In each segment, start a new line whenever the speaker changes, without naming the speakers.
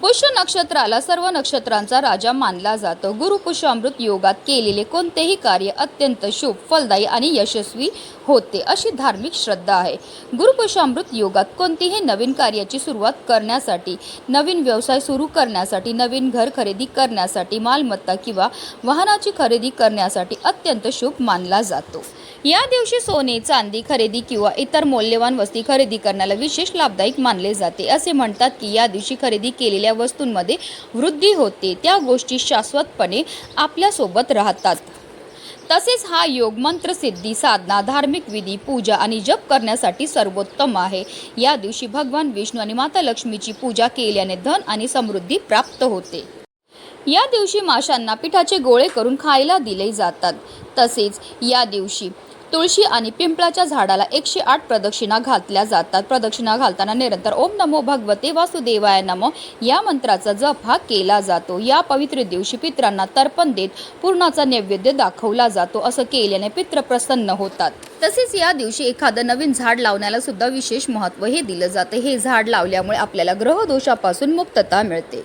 पुष्य नक्षत्राला सर्व नक्षत्रांचा राजा मानला जातो. गुरु पुष्य अमृत योगात केलेले कोणतेही कार्य अत्यंत शुभ फलदायी आणि यशस्वी होते अशी धार्मिक श्रद्धा आहे. गुरुपुष्य अमृत योगात कोणतीही नवीन कार्याची सुरुवात करण्यासाठी नवीन व्यवसाय सुरू करण्यासाठी नवीन घर खरेदी करण्यासाठी मालमत्ता किंवा वाहनाची खरेदी करण्यासाठी अत्यंत शुभ मानला जातो. या दिवशी सोने चांदी खरेदी किंवा इतर मौल्यवान वस्ती खरेदी करण्याला विशेष लाभदायक मानले जाते. असे म्हणतात की या दिवशी खरेदी केलेल्या वस्तूंमध्ये वृद्धी होते. त्या गोष्टी शाश्वतपणे आपल्यासोबत राहतात. तसेच हा योग मंत्र सिद्धी साधना धार्मिक विधी पूजा आणि जप करण्यासाठी सर्वोत्तम आहे. या दिवशी भगवान विष्णू आणि माता लक्ष्मीची पूजा केल्याने धन आणि समृद्धी प्राप्त होते. या दिवशी माशांना पिठाचे गोळे करून खायला दिले जातात. तसेच या दिवशी तुळशी आणि पिंपळाच्या झाडाला एकशे आठ प्रदक्षिणा घातल्या जातात. प्रदक्षिणा घालताना निरंतर ओम नमो भगवते वासुदेवाय नमो या मंत्राचा जप हा केला जातो. या पवित्र दिवशी पित्रांना तर्पण देत पूर्णाचा नैवेद्य दाखवला जातो असं केल्याने पित्र प्रसन्न होतात. तसेच या दिवशी एखादं नवीन झाड लावण्याला सुद्धा विशेष महत्त्व हे दिलं जातं. हे झाड लावल्यामुळे आपल्याला ग्रहदोषापासून मुक्तता मिळते.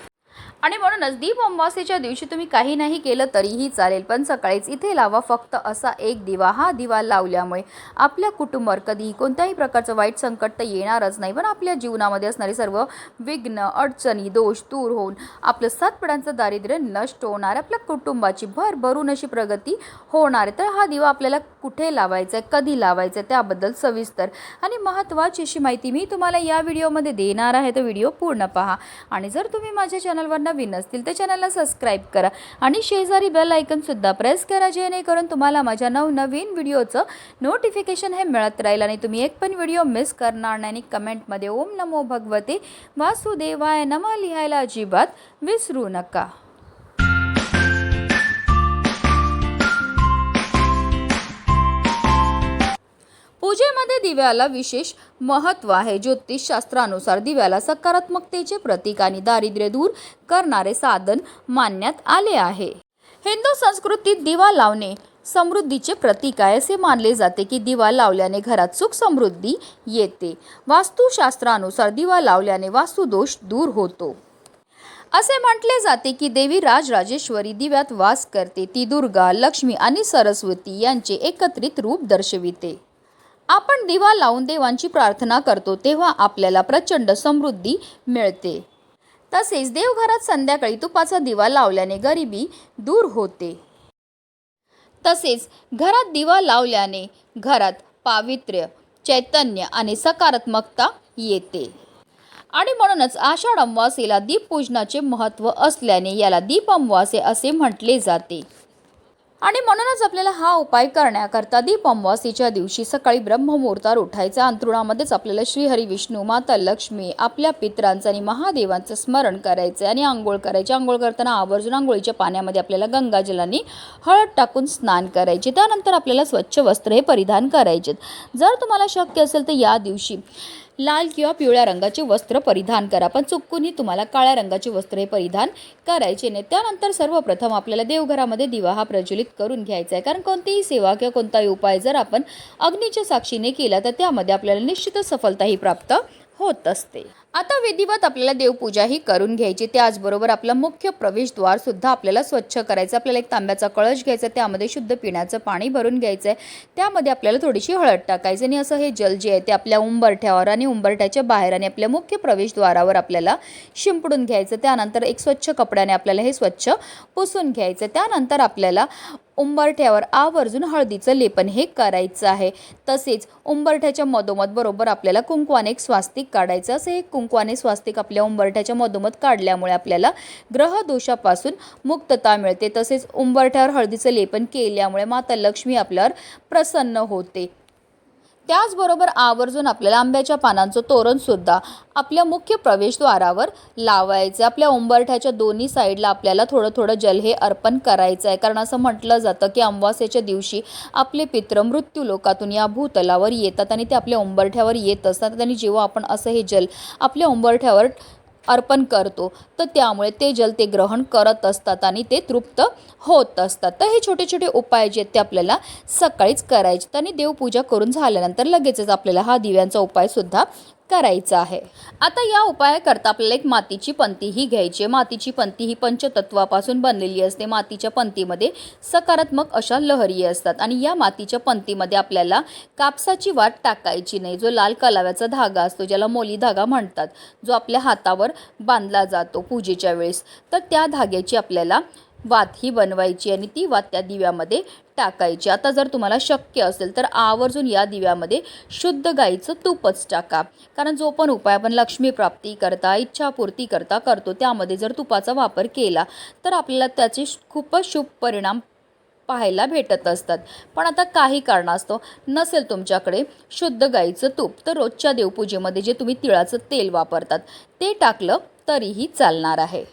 आणि म्हणूनच दीप अमावास्येच्या दिवशी तुम्ही काही नाही केलं तरीही चालेल पण सकाळीच इथे लावा फक्त असा एक दिवा. हा दिवा लावल्यामुळे आपल्या कुटुंबावर कधीही कोणत्याही प्रकारचं वाईट संकट तर येणारच नाही. पण आपल्या जीवनामध्ये असणारे सर्व विघ्न अडचणी दोष दूर होऊन आपलं सात दारिद्र्य नष्ट होणार आपल्या कुटुंबाची भर भरून अशी प्रगती होणार. आहे तर हा दिवा आपल्याला कुठे लावायचा आहे कधी लावायचा आहे त्याबद्दल सविस्तर आणि महत्त्वाची अशी माहिती मी तुम्हाला या व्हिडिओमध्ये देणार आहे. तर व्हिडिओ पूर्ण पहा. आणि जर तुम्ही माझ्या चॅनलवर नवीन असतील तर चॅनलला सबस्क्राईब करा. आणि शेजारी बेल आयकनसुद्धा प्रेस करा जेणेकरून तुम्हाला माझ्या नवनवीन व्हिडिओचं नोटिफिकेशन हे मिळत राहील. आणि तुम्ही एक पण व्हिडिओ मिस करणार नाही. आणि कमेंटमध्ये ओम नमो भगवते. वासुदेवाय नमा लिहायला अजिबात विसरू नका. पूजेमध्ये दिव्याला विशेष महत्त्व आहे. ज्योतिषशास्त्रानुसार दिव्याला सकारात्मकतेचे प्रतीक आणि दारिद्र्य दूर करणारे साधन मानण्यात आले आहे. हिंदू संस्कृतीत दिवा लावणे समृद्धीचे प्रतीक आहे असे मानले जाते की दिवा लावल्याने घरात सुख समृद्धी येते. वास्तुशास्त्रानुसार दिवा लावल्याने वास्तुदोष दूर होतो. असे म्हटले जाते की देवी राजराजेश्वरी दिव्यात वास करते. ती दुर्गा लक्ष्मी आणि सरस्वती यांचे एकत्रित रूप दर्शविते. आपण दिवा लावून देवांची प्रार्थना करतो तेव्हा आपल्याला प्रचंड समृद्धी मिळते. तसेच देवघरात संध्याकाळी तुपाचा दिवा लावल्याने गरिबी दूर होते. तसेच घरात दिवा लावल्याने घरात पावित्र्य चैतन्य आणि सकारात्मकता येते. आणि म्हणूनच आषाढ अमावास्येला दीपपूजनाचे महत्त्व असल्याने याला दीप अमावास्या असे म्हटले जाते. आणि म्हणूनच आपल्याला हा उपाय करण्याकरता दीप अमावासीच्या दिवशी सकाळी ब्रह्ममुहूर्तावर उठायचा. अंतरुणामध्येच आपल्याला श्रीहरी विष्णू माता लक्ष्मी आपल्या पित्रांचं आणि महादेवांचं स्मरण करायचं आणि आंघोळ करायची. आंघोळ करताना आवर्जून आंघोळीच्या पाण्यामध्ये आपल्याला गंगाजलाने हळद टाकून स्नान करायचे. त्यानंतर आपल्याला स्वच्छ वस्त्र हे परिधान करायचे जर तुम्हाला शक्य असेल तर या दिवशी लाल किंवा पिवळ्या रंगाचे वस्त्र परिधान करा. पण चुकूनही तुम्हाला काळ्या रंगाचे वस्त्र हे परिधान करायचे नाही. त्यानंतर सर्वप्रथम आपल्याला देवघरामध्ये दिवा हा प्रज्वलित करून घ्यायचा आहे. कारण कोणतीही सेवा किंवा कोणताही उपाय जर आपण अग्नीच्या साक्षीने केला तर त्यामध्ये आपल्याला निश्चितच सफलताही प्राप्त होत असते. आता विधिवत आपल्याला देवपूजाही करून घ्यायची. त्याचबरोबर आपलं मुख्य प्रवेशद्वार सुद्धा आपल्याला स्वच्छ करायचं. आपल्याला एक तांब्याचा कळश घ्यायचा त्यामध्ये शुद्ध पिण्याचं पाणी भरून घ्यायचं आहे त्यामध्ये आपल्याला थोडीशी हळद टाकायची आणि असं हे जल जे आहे ते आपल्या उंबरठ्यावर आणि उंबरठ्याच्या बाहेर आणि आपल्या मुख्य प्रवेशद्वारावर आपल्याला शिंपडून घ्यायचं. त्यानंतर एक स्वच्छ कपड्याने आपल्याला हे स्वच्छ पुसून घ्यायचं. त्यानंतर आपल्याला उंबरठ्यावर आवर्जून हळदीचं लेपन हे करायचं आहे. तसेच उंबरठ्याच्या मधोमध बरोबर आपल्याला कुंकवाने एक स्वास्तिक काढायचं. असं हे कुं कुंकवाने स्वास्तिक आपल्या उंबरठ्याच्या मधोमध काढल्यामुळे आपल्याला ग्रहदोषापासून मुक्तता मिळते. तसेच उंबरठ्यावर हळदीचं लेपन केल्यामुळे माता लक्ष्मी आपल्यावर प्रसन्न होते. त्याचबरोबर आवर्जून आपल्याला आंब्याच्या पानांचं तोरणसुद्धा आपल्या मुख्य प्रवेशद्वारावर लावायचं आपल्या उंबरठ्याच्या दोन्ही साईडला आपल्याला थोडं थोडं जल हे अर्पण करायचं आहे. कारण असं म्हटलं जातं की अमावास्याच्या दिवशी आपले पित्र मृत्यू लोकातून या भूतलावर येतात आणि ते आपल्या उंबरठ्यावर येत असतात. आणि जेव्हा आपण असं हे जल आपल्या उंबरठ्यावर अर्पण करतो. तर त्यामुळे ते जल ते ग्रहण करत असतात आणि ते तृप्त होत असतात. तर हे छोटे छोटे उपाय जे आहेत ते आपल्याला सकाळीच करायचे आणि देवपूजा करून झाल्यानंतर लगेचच आपल्याला हा दिव्यांचा उपायसुद्धा करायचा आहे. आता या उपायाकरता आपल्याला एक मातीची पंती ही घ्यायची मातीची पंती ही पंचतत्वापासून बनलेली असते. मातीच्या पंतीमध्ये सकारात्मक अशा लहरी असतात आणि या मातीच्या पंतीमध्ये आपल्याला कापसाची वाट टाकायची नाही. जो लाल कलाव्याचा धागा असतो ज्याला मोली धागा म्हणतात जो आपल्या हातावर बांधला जातो पूजेच्या वेळेस तर त्या धाग्याची आपल्याला वात ही बनवायची आणि ती वात त्या दिव्यामध्ये टाकायची. आता जर तुम्हाला शक्य असेल तर आवर्जून या दिव्यामध्ये शुद्ध गाईचं तूपच टाका. कारण जो पण उपाय आपण लक्ष्मी प्राप्ती करता इच्छापूर्ती करता करतो त्यामध्ये जर तुपाचा वापर केला तर आपल्याला त्याचे खूपच शुभ परिणाम पाहायला भेटत असतात. पण आता काही कारणास्तव नसेल तुमच्याकडे शुद्ध गाईचं तूप तर रोजच्या देवपूजेमध्ये जे तुम्ही तिळाचं तेल वापरतात ते टाकलं तरीही चालणार आहे.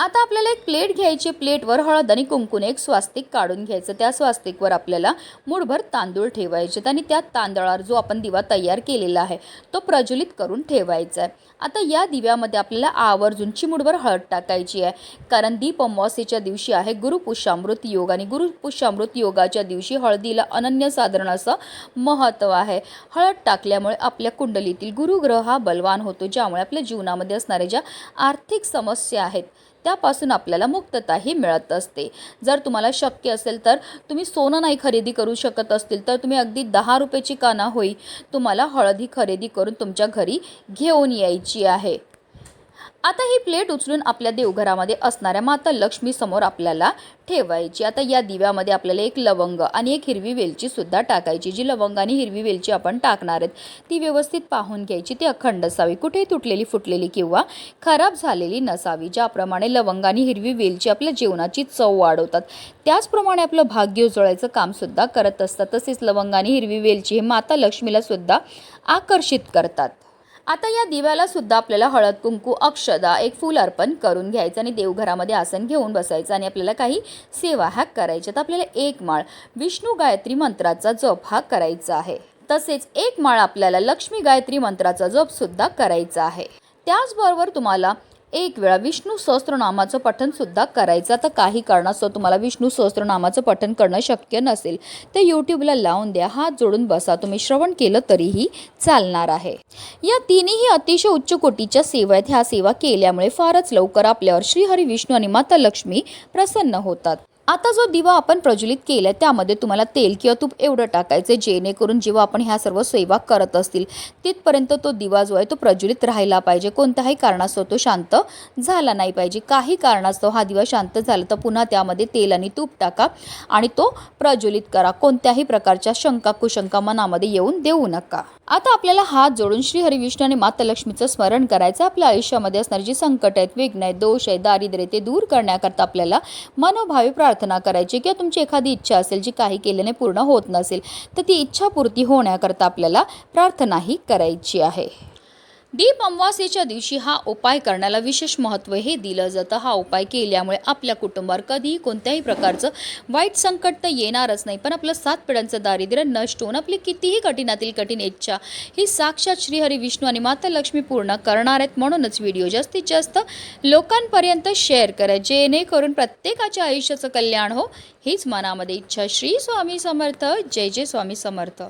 आता आपल्याला एक प्लेट घ्यायची प्लेटवर हळद आणि कुंकून एक स्वास्तिक काढून घ्यायचं. त्या स्वास्तिकवर आपल्याला मुठभर तांदूळ ठेवायचे आणि त्या तांदळावर जो आपण दिवा तयार केलेला आहे तो प्रज्वलित करून ठेवायचा आहे. आता या दिव्यामध्ये आपल्याला आवर्जून चिमुडभर हळद टाकायची आहे. कारण दीप अमावस्येच्या दिवशी आहे गुरुपुष्यामृत योग आणि गुरुपुष्यामृत योगाच्या दिवशी हळदीला अनन्यसाधारण असं महत्त्व आहे. हळद टाकल्यामुळे आपल्या कुंडलीतील गुरुग्रह हा बलवान होतो ज्यामुळे आपल्या जीवनामध्ये असणाऱ्या ज्या आर्थिक समस्या आहेत त्यापासून आपल्याला मुक्तताही मिळत असते. जर तुम्हाला शक्य असेल तर तुम्ही सोनं नाही खरेदी करू शकत असतील तर तुम्ही अगदी दहा रुपयाची काना होई तुम्हाला हळदी खरेदी करून तुमच्या घरी घेऊन यायची आहे. आता ही प्लेट उचलून आपल्या देवघरामध्ये असणाऱ्या माता लक्ष्मी समोर आपल्याला ठेवायची. आता या दिव्यामध्ये आपल्याला एक लवंग आणि एक हिरवी वेलची सुद्धा टाकायची जी लवंग आणि हिरवी वेलची आपण टाकणार आहेत. ती व्यवस्थित पाहून घ्यायची ती अखंड असावी. कुठेही तुटलेली फुटलेली किंवा खराब झालेली नसावी ज्याप्रमाणे लवंग आणि हिरवी वेलची आपल्या जेवणाची चव वाढवतात. त्याचप्रमाणे आपलं भाग्य उजळायचं कामसुद्धा करत असतात. तसेच लवंग आणि हिरवी वेलची हे माता लक्ष्मीला सुद्धा आकर्षित करतात. आता या दिव्याला सुद्धा आपल्याला हळद कुंकू अक्षदा एक फूल अर्पण करून घ्यायचं आणि देवघरामध्ये आसन घेऊन बसायचं आणि आपल्याला काही सेवा ह्या करायच्या तर आपल्याला एक माळ विष्णू गायत्री मंत्राचा जप हा करायचा आहे. तसेच एक माळ आपल्याला लक्ष्मी गायत्री मंत्राचा जप सुद्धा करायचा आहे. त्याचबरोबर तुम्हाला एक वेळा विष्णू सहस्त्रनामाचं पठण सुद्धा करायचं. तर काही कारणास्तव तुम्हाला विष्णू सहस्त्रनामाचं पठण करणं शक्य नसेल तर यूट्यूबला लावून द्या. हात जोडून बसा. तुम्ही श्रवण केलं तरीही चालणार आहे. या तिन्ही अतिशय उच्च कोटीच्या सेवा आहेत. ह्या सेवा केल्यामुळे फारच लवकर आपल्यावर श्रीहरी विष्णू आणि माता लक्ष्मी प्रसन्न होतात. आता जो दिवा आपण प्रज्वलित केला आहे त्यामध्ये तुम्हाला तेल किंवा तूप एवढं टाकायचं जेणेकरून जेव्हा आपण ह्या सर्व सेवा करत असतील तिथपर्यंत तो दिवा जो आहे तो प्रज्वलित राहिला पाहिजे. कोणत्याही कारणास्तव तो शांत झाला नाही पाहिजे. काही कारणास्तव हा दिवा शांत झाला तर पुन्हा त्यामध्ये तेल आणि तूप टाका आणि तो प्रज्वलित करा. कोणत्याही प्रकारच्या शंका कुशंका मनामध्ये येऊन देऊ नका. आता आपल्याला हात जोडून श्री हरिविष्णू आणि माता लक्ष्मीचं स्मरण करायचं आपल्या आयुष्यामध्ये असणारी जी संकट आहेत विघ्न आहेत दोष आहे दारिद्र्य ते दूर करण्याकरता आपल्याला मनोभावी प्रार्थना करायची किंवा तुमची एखादी इच्छा असेल जी काही केल्याने पूर्ण होत नसेल तर ती इच्छापूर्ती होण्याकरता आपल्याला प्रार्थनाही करायची आहे. दीप अमावास्येच्या दिवशी हा उपाय करण्याला विशेष महत्त्व हे दिलं जातं. हा उपाय केल्यामुळे आपल्या कुटुंबावर कधीही कोणत्याही प्रकारचं वाईट संकट तर येणारच नाही. पण आपलं सात पिढ्यांचं दारिद्र्य नष्ट होऊन आपली कितीही कठीणातील कठीण इच्छा ही साक्षात श्रीहरी विष्णू आणि माता लक्ष्मी पूर्ण करणार आहेत. म्हणूनच व्हिडिओ जास्तीत जास्त लोकांपर्यंत शेअर करा. जेणेकरून प्रत्येकाच्या आयुष्याचं कल्याण हो. हीच मनामध्ये इच्छा. श्री स्वामी समर्थ. जय जय स्वामी समर्थ.